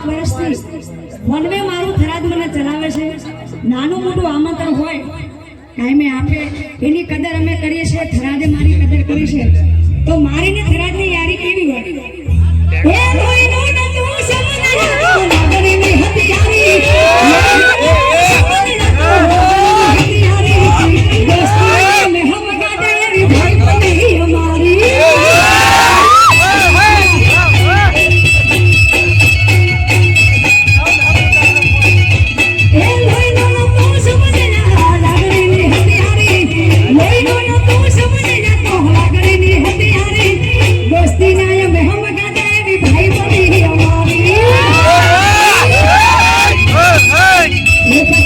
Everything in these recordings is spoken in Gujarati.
સાત વર્ષથી વનવે મારું થરાદ મને ચલાવે છે. નાનું મોટું આમંત્રણ હોય ટાઈમે આપે. એની કદર અમે કરીએ છીએ, થરાદે મારી કદર કરી છે. તો મારીને ને થરાદની યારી કેવી હોય? એ હતી યારી. ये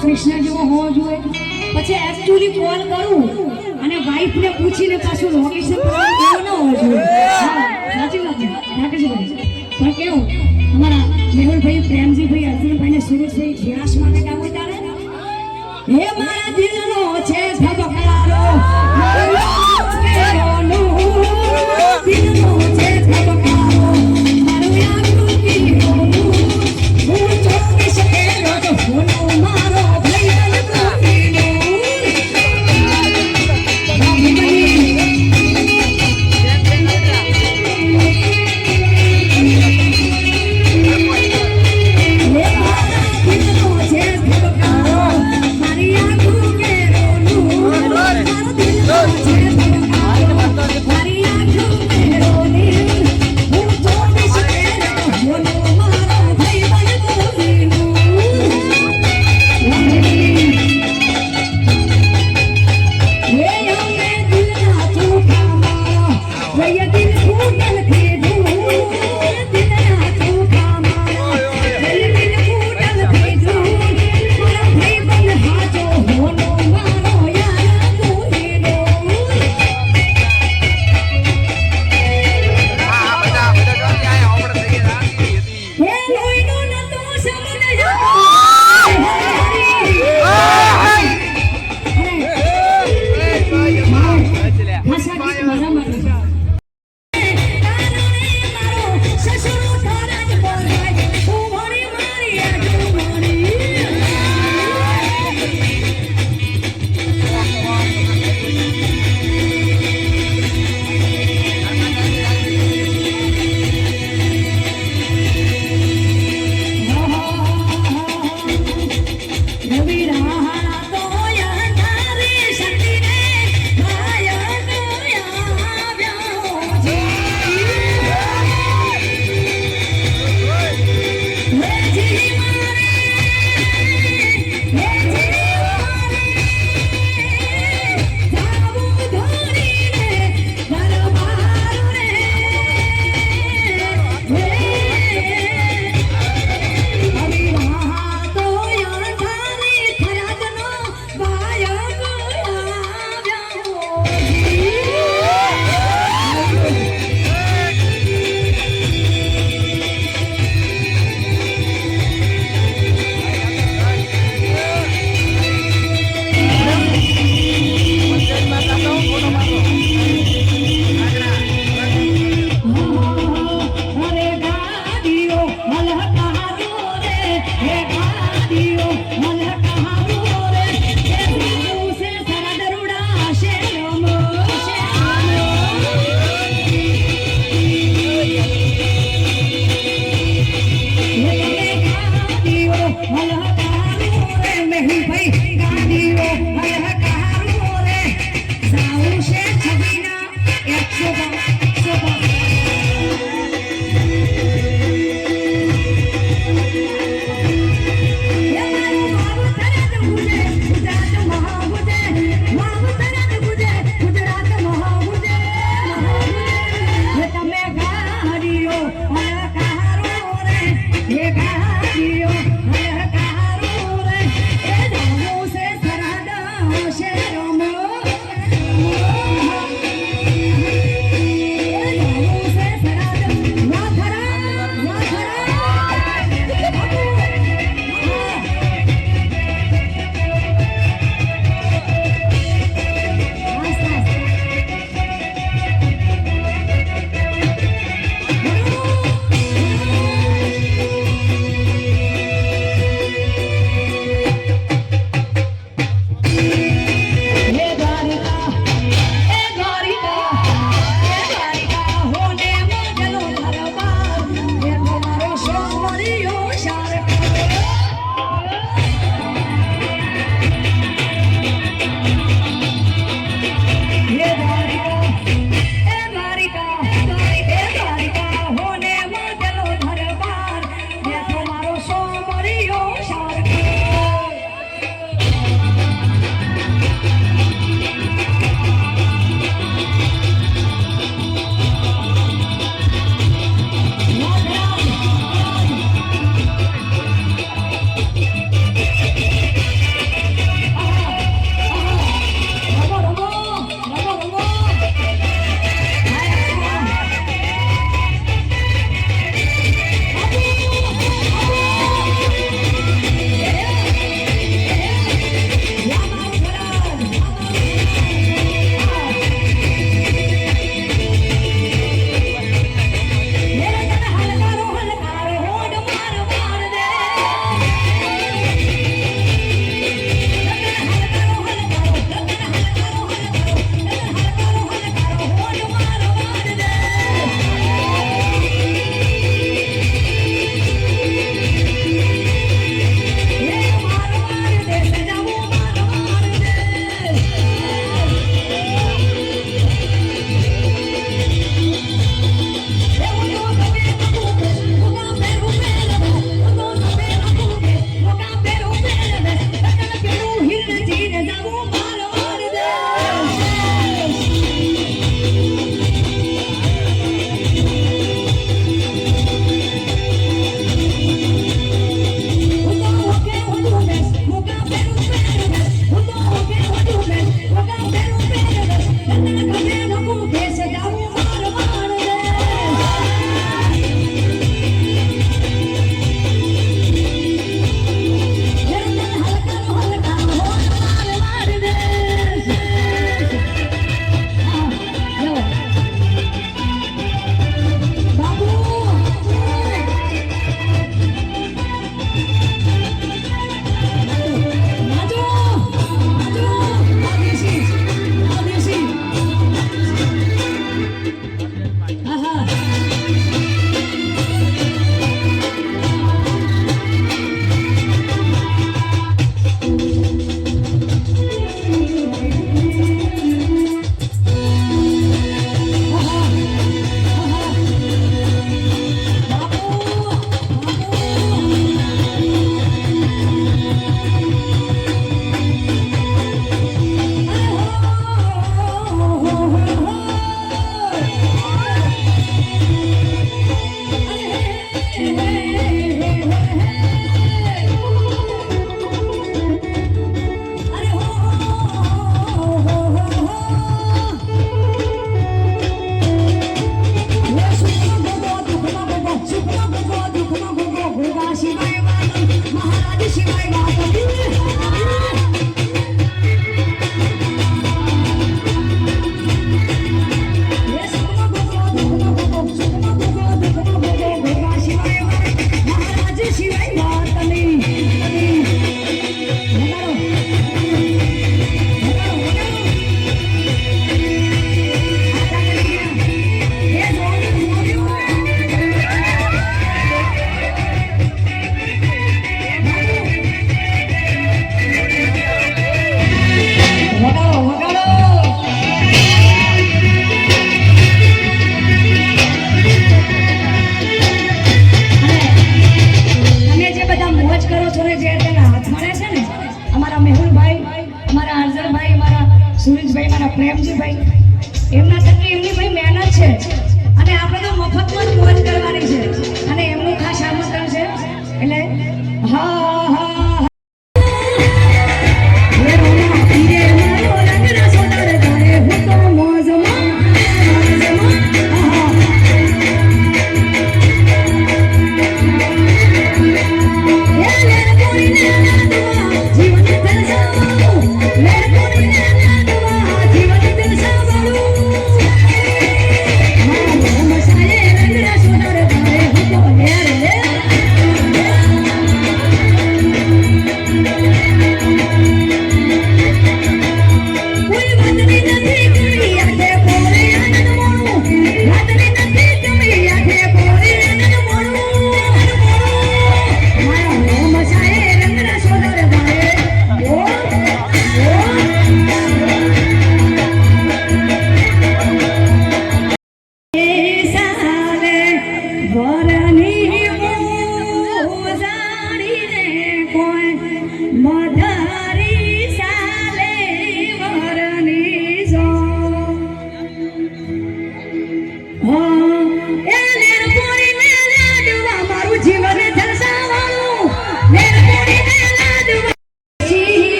કૃષ્ણ જેવો હોવો જોઈએ. પછી એકચ્યુઅલી કોલ કરું અને વાઈફને પૂછીને પાછું લોકેશન પર જેવો ન હોવો જોઈએ. સાચી વાત પણ કેવું, અમારા મેહુલભાઈ, પ્રેમજીભાઈ, અર્જુનભાઈને સુરેશભાઈ જીરાશ માટે ગાવું તારે હે મારા દિલનો છે ધબકનારો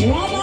Rama